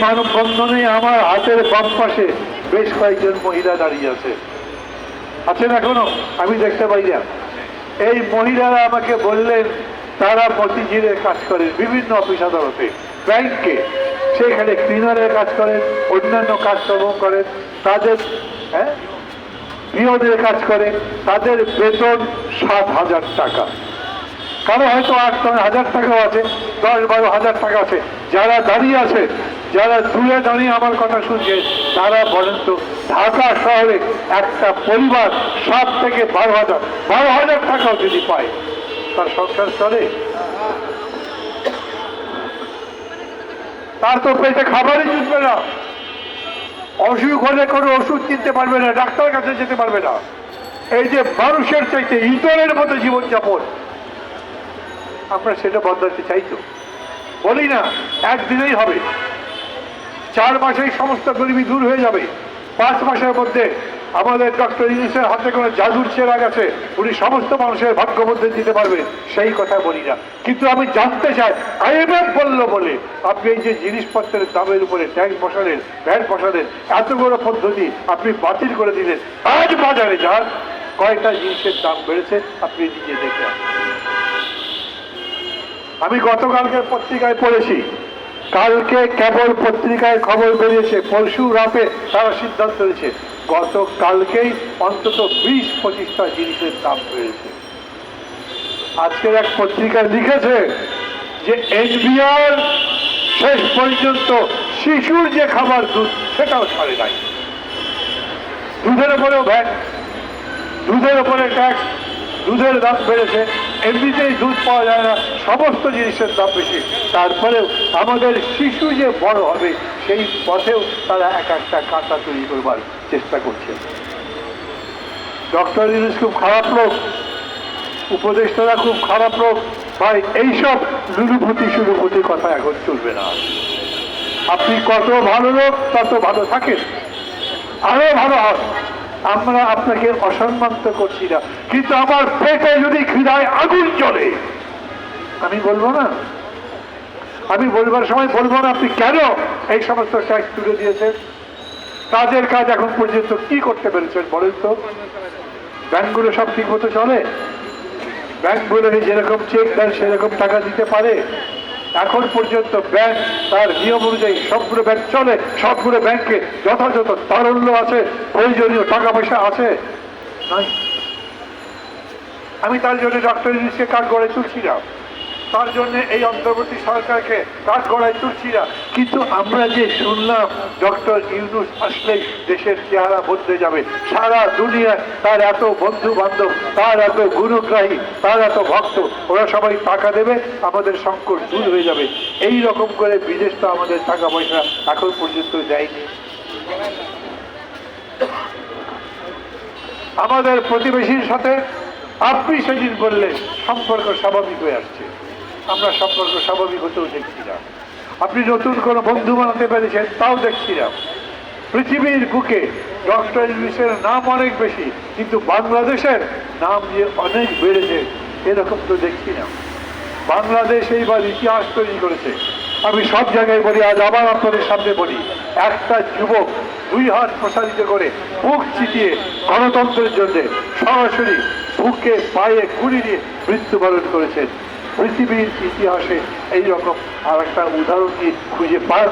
মানববন্ধনে আমার হাতের বাম পাশে বেশ কয়েকজন মহিলা দাঁড়িয়ে আছে। আছেন এখনও? আমি দেখতে পাই না। এই মহিলারা আমাকে বললেন, তারা মতিঝিলের কাজ করেন, বিভিন্ন অফিস আদালতে, ব্যাংকে। সেখানে ক্লিনারের কাজ করেন, অন্যান্য কাজকর্ম করেন, তাদের হ্যাঁ? পিওনের কাজ করে তাদের বেতন সাত হাজার টাকা। কারও হয়তো আট হাজার টাকাও আছে, দশ, বারো হাজার টাকা আছে। যারা দাঁড়িয়ে আছে যারা দূরে দাঁড়িয়ে আমার কথা শুনছে, তারা বলেন তো ঢাকা শহরে একটা পরিবার সাত থেকে বারো হাজার বারো হাজার টাকাও যদি পায়, তার সংসার চলে। তার তো পেটে খাবারই জুটবে না। অসুখ হলে কোনো ওষুধ কিনতে পারবে না, ডাক্তার কাছে যেতে পারবে না। এই যে মানুষের চাইতে ইতরের মতো জীবনযাপন, আমরা সেটা বদলাতে চাই তো। বলি না, একদিনেই হবে। চার মাসেই সমস্ত গরিবী দূর হয়ে যাবে। পাঁচ মাসের মধ্যে আমাদের ডক্টর ইউনিসের হাতে কোনো জাদুর চেরা গেছে, উনি সমস্ত মানুষের ভাগ্য মধ্যে দিতে পারবেন সেই কথা বলি না। কিন্তু আমি জানতে চাই, আইএমএফ বলল বলে আপনি এই যে জিনিসপত্রের দামের উপরে ট্যাক্স বসালেন ভ্যাট বসালেন এত বড় পদ্ধতি আপনি বাতিল করে দিলেন। আজ বাজারে যান, কয়টা জিনিসের দাম বেড়েছে আপনি নিজে দেখে আমি গতকালকে পত্রিকায় পড়েছি কালকে কেবল পত্রিকায় খবর বেরিয়েছে পরশু রাতে তারা সিদ্ধান্ত নিয়েছে। গতকালকেই অন্তত বিশ, পঁচিশটা জিনিসের দাম বেড়েছে। আজকের এক পত্রিকায় লিখেছে যে, এনবিআর শেষ পর্যন্ত শিশুর যে খাবার দুধ, সেটাও ছাড়ে নাই। দুধের উপরেও ভ্যাট, দুধের উপরে ট্যাক্স, দুধের দাম বেড়েছে। এমনিতেই দুধ পাওয়া যায় না, সমস্ত জিনিসের দাম বেশি। তারপরেও আমাদের শিশু যে বড় হবে, সেই পথেও তারা এক একটা কাঁটা তৈরি করবার চেষ্টা করছে। ডক্টর ইউনুস খুব খারাপ লোক, উপদেষ্টারা খুব খারাপ লোক। ভাই, এইসব লুলুভূতি সুলুভূতির কথা এখন চলবে না। আপনি কত ভালো লোক, তত ভালো থাকেন। আরও ভালো হয় আমরা আপনাকে অসম্মান করছি না, কিন্তু আমার পেটে খিদায় আগুন জ্বলে। আমি বলব না। আমি বলবার সময় বলব না আপনি কেন এই সমস্ত ট্যাক্স তুলে দিয়েছেন? কাজের কাজ এখন পর্যন্ত কি করতে পেরেছেন বলেন তো? ব্যাংকগুলো সব ঠিক মতো চলে ব্যাংকগুলোকে যেরকম চেক দেন সেরকম টাকা দিতে পারে। এখন পর্যন্ত ব্যাংক তার নিয়ম অনুযায়ী সবগুলো ব্যাংক চলে, সবগুলো ব্যাংকে যথাযথ তারল্য আছে, প্রয়োজনীয় টাকা পয়সা আছে। আমি তার জন্য ডক্টর ইউনিসকে কাজ গড়ে তুলছি না তার জন্য এই অন্তর্বর্তী সরকারকে কাজ গড়ায় তুলছি না কিন্তু আমরা যে শুনলাম ডক্টর ইউনুস আসলে দেশের চেহারা বদলে যাবে। সারা দুনিয়ায় তার এত বন্ধু বান্ধব তার এত গুরুগ্রাহী, তার এত ভক্ত, ওরা সবাই টাকা দেবে, আমাদের সংকট দূর হয়ে যাবে। এই রকম করে বিদেশ তো আমাদের টাকা পয়সা এখন পর্যন্ত দেয়নি। আমাদের প্রতিবেশীর সাথে আপনি সেদিন বললেন সম্পর্ক স্বাভাবিক হয়ে আসছে। আমরা সম্পর্ক স্বাভাবিক হতেও দেখছি না। আপনি নতুন কোনো বন্ধু বানাতে পেরেছেন, তাও দেখছি না। পৃথিবীর বুকে ডক্টর ইংলিশের নাম অনেক বেশি, কিন্তু বাংলাদেশের নাম যে অনেক বেড়েছে, এরকম তো দেখছি না। বাংলাদেশ এইবার ইতিহাস তৈরি করেছে। আমি সব জায়গায় বলি, আজ আবার আপনাদের সামনে বলি, একটা যুবক দুই হাত প্রসারিত করে বুক চিতিয়ে গণতন্ত্রের জন্য সরাসরি বুকে, পায়ে গুলি দিয়ে মৃত্যুবরণ করেছেন। পৃথিবীর ইতিহাসে এই রকম আর একটা উদাহরণ দিয়ে খুঁজে পান?